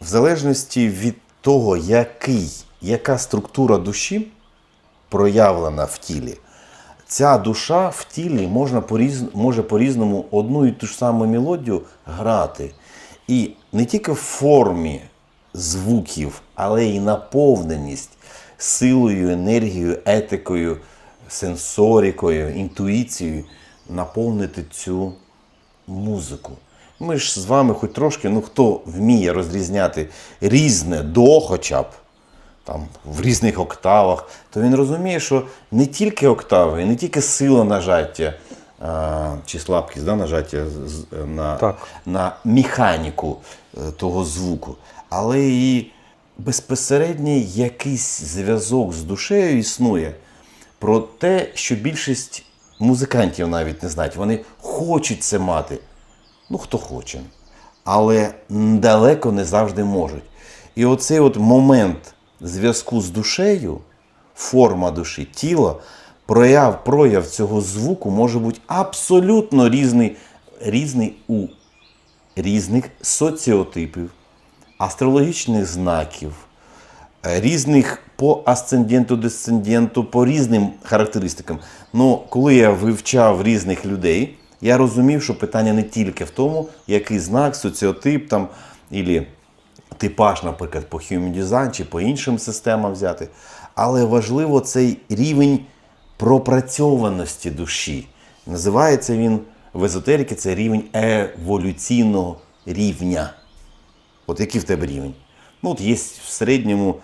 в залежності від того, який, яка структура душі проявлена в тілі, ця душа в тілі можна поріз, може по-різному одну і ту ж саму мелодію грати. І не тільки в формі звуків, але й наповненість силою, енергією, етикою, сенсорикою, інтуїцією наповнити цю музику. Ми ж з вами хоч трошки, ну хто вміє розрізняти різне до хоча б там, в різних октавах, то він розуміє, що не тільки октави, не тільки сила нажаття а, чи слабкість да, нажаття на, Так. на механіку е, того звуку, але і безпосередній якийсь зв'язок з душею існує про те, що більшість музикантів навіть не знають. Вони хочуть це мати. Ну, хто хоче. Але далеко не завжди можуть. І оцей от момент зв'язку з душею, форма душі, тіло, прояв, прояв цього звуку може бути абсолютно різний, різний у різних соціотипів, астрологічних знаків, різних по асценденту, десценденту, по різним характеристикам. Ну, коли я вивчав різних людей, я розумів, що питання не тільки в тому, який знак, соціотип там, ілі типаж, наприклад, по Human Design чи по іншим системам взяти. Але важливо цей рівень пропрацьованості душі. Називається він в езотериці це рівень еволюційного рівня. От який в тебе рівень? Ну, от є в середньому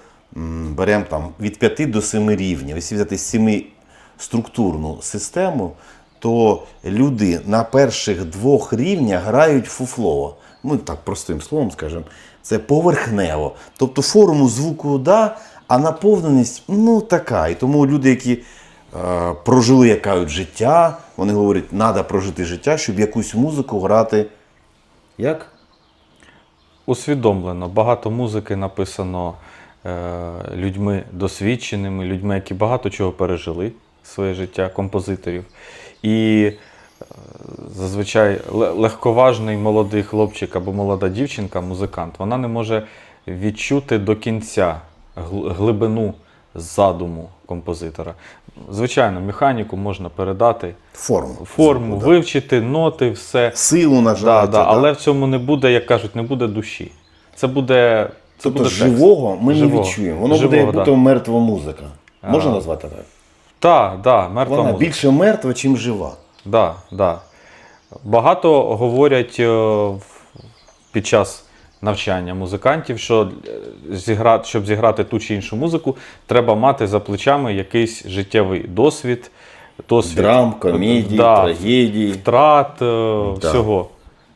беремо там від 5 до 7 рівнів. Якщо взяти 7 структурну систему, то люди на перших двох рівнях грають фуфлово. Ну, так простим словом скажемо, це поверхнево. Тобто форму звуку да, а наповненість ну така. І тому люди, які е, прожили як життя, вони говорять, треба прожити життя, щоб якусь музику грати. Як? Усвідомлено. Багато музики написано е, людьми досвідченими, людьми, які багато чого пережили своє життя, композиторів. І е, зазвичай легковажний молодий хлопчик або молода дівчинка, музикант, вона не може відчути до кінця глибину задуму композитора. Звичайно, механіку можна передати, Форму. форму, да. вивчити, ноти, все. Силу Да, нажати. да, але в цьому не буде, як кажуть, не буде душі. Це буде. Це Тобто буде текст. живого ми Живого. не відчуємо. Воно буде Живого, як да. будто мертва музика. Можна А. назвати так? Так, да, мертва Вона музика. більше мертва, чим жива. Да, да. Багато говорять е, під час навчання музикантів, що е, зіграти, щоб зіграти ту чи іншу музику, треба мати за плечами якийсь життєвий досвід, досвід Драм, комедії, да, трагедії. втрат, е, Да. всього.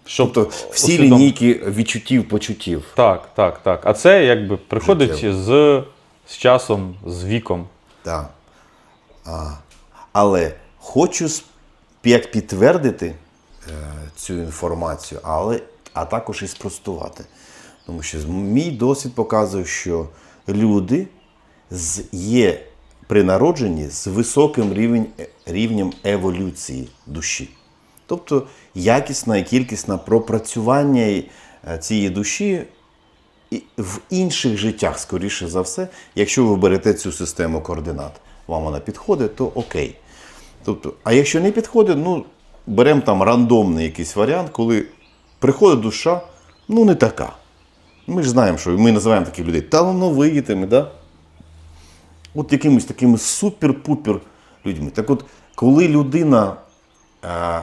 Щоб Тобто всі усвідом- лінійки відчуттів, почуттів. Так, так, так. А це якби приходить Життєво. з, з часом, з віком. Так. А, але хочу як підтвердити е, цю інформацію, але, а також і спростувати. Тому що мій досвід показує, що люди з, є при народженні з високим рівень, е, рівнем еволюції душі. Тобто якісне і кількісне пропрацювання е, цієї душі в інших життях, скоріше за все, якщо ви берете цю систему координат, вам вона підходить, то окей. Тобто, а якщо не підходить, ну беремо там рандомний якийсь варіант, коли приходить душа, ну не така. Ми ж знаємо, що ми називаємо таких людей талановитими, да? от якимись такими супер-пупер людьми. Так от, коли людина е,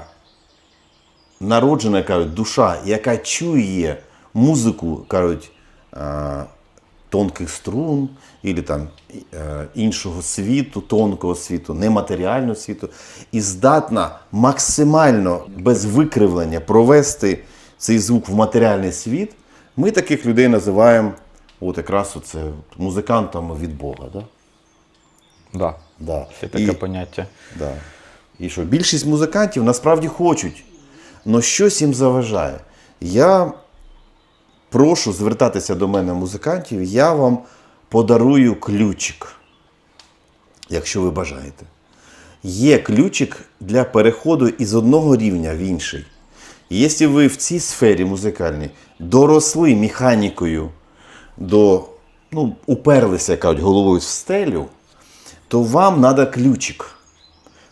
народжена, кажуть, душа, яка чує музику, кажуть, е, тонких струн, або там е, іншого світу, тонкого світу, нематеріального світу, і здатна максимально без викривлення провести цей звук в матеріальний світ, ми таких людей називаємо от якраз оце, музикантами від Бога. Да? Да. Да. Є таке І- поняття. Да. І що більшість музикантів насправді хочуть, але щось їм заважає. Я прошу звертатися до мене музикантів, я вам подарую ключик, якщо ви бажаєте. Є ключик для переходу із одного рівня в інший. Якщо ви в цій сфері музикальній доросли механікою до, ну, уперлися, кажуть, головою в стелю, то вам треба ключик.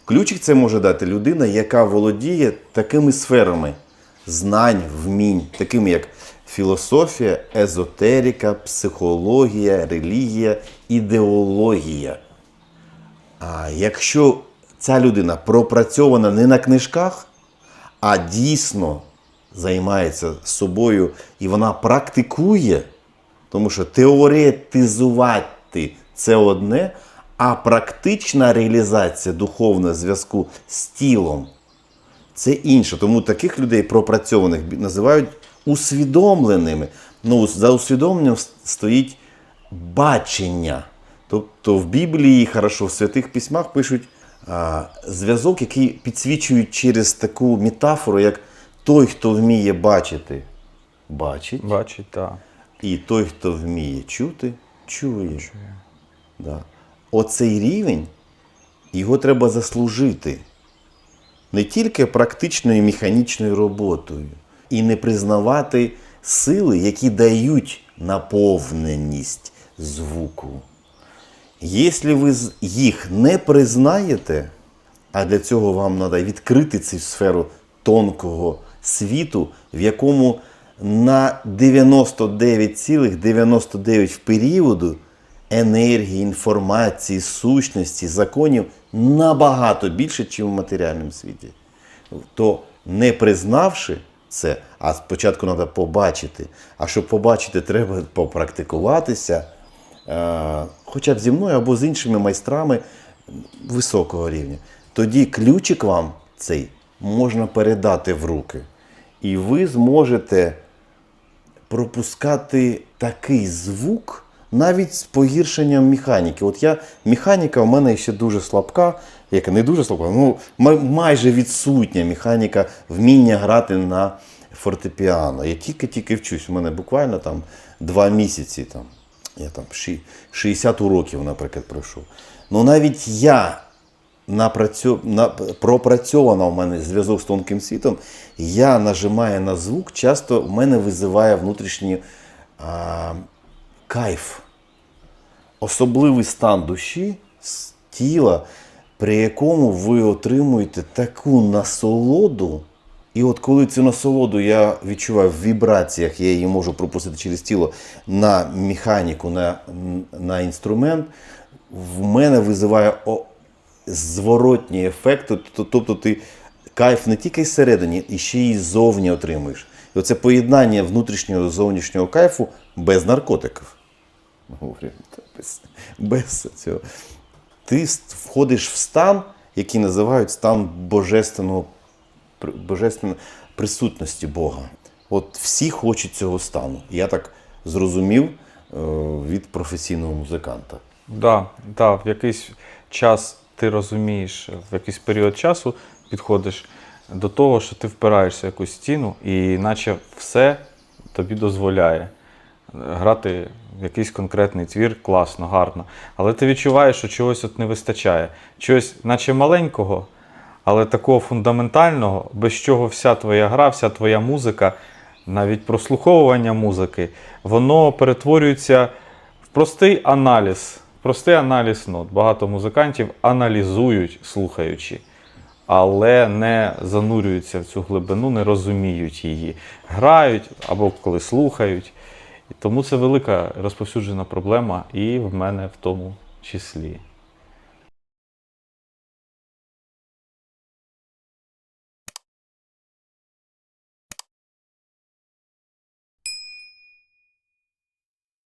Ключик це може дати людина, яка володіє такими сферами знань, вмінь, такими як філософія, езотерика, психологія, релігія, ідеологія. А якщо ця людина пропрацьована не на книжках, а дійсно займається собою і вона практикує, тому що теоретизувати це одне, а практична реалізація духовного зв'язку з тілом це інше. Тому таких людей пропрацьованих називають усвідомленими. Ну, за усвідомленням стоїть бачення. Тобто в Біблії, хорошо, в святих письмах пишуть а, зв'язок, який підсвічують через таку метафору, як той, хто вміє бачити, бачить, Бачить, так. і той, хто вміє чути, чує. Да. Оцей рівень його треба заслужити не тільки практичною механічною роботою, і не признавати сили, які дають наповненість звуку. Якщо ви їх не признаєте, а для цього вам треба відкрити цю сферу тонкого світу, в якому на 99,99 в періоду енергії, інформації, сущності, законів набагато більше, ніж в матеріальному світі. То не признавши це, а спочатку треба побачити. А щоб побачити, треба попрактикуватися, е, хоча б зі мною або з іншими майстрами високого рівня. Тоді ключик вам цей можна передати в руки. І ви зможете пропускати такий звук навіть з погіршенням механіки. От я, механіка в мене ще дуже слабка, яка не дуже слабка, ну майже відсутня механіка вміння грати на фортепіано. Я тільки-тільки вчусь. У мене буквально там два місяці. Там, я там 60 уроків, наприклад, пройшов. Ну навіть я напрацьо... на... пропрацьовано в мене зв'язок з тонким світом, я нажимаю на звук, часто в мене визиває внутрішній а, кайф. Особливий стан душі, тіла, при якому ви отримуєте таку насолоду. І от коли цю насолоду я відчуваю в вібраціях, я її можу пропустити через тіло на механіку, на, на інструмент, в мене визиває о, зворотній ефект. Тобто, тобто ти кайф не тільки зсередині, і ще й ззовні отримуєш. І оце поєднання внутрішнього і зовнішнього кайфу без наркотиків. Говорю, без, без цього. Ти входиш в стан, який називають стан божественного, божественної присутності Бога. От всі хочуть цього стану. Я так зрозумів е, від професійного музиканта. Да, да, в якийсь час ти розумієш, в якийсь період часу підходиш до того, що ти впираєшся в якусь стіну, і наче все тобі дозволяє грати в якийсь конкретний твір класно, гарно. Але ти відчуваєш, що чогось от не вистачає. Чогось, наче маленького, але такого фундаментального, без чого вся твоя гра, вся твоя музика, навіть прослуховування музики, воно перетворюється в простий аналіз. Простий аналіз нот. Багато музикантів аналізують, слухаючи, але не занурюються в цю глибину, не розуміють її. Грають або коли слухають. Тому це велика розповсюджена проблема, і в мене в тому числі.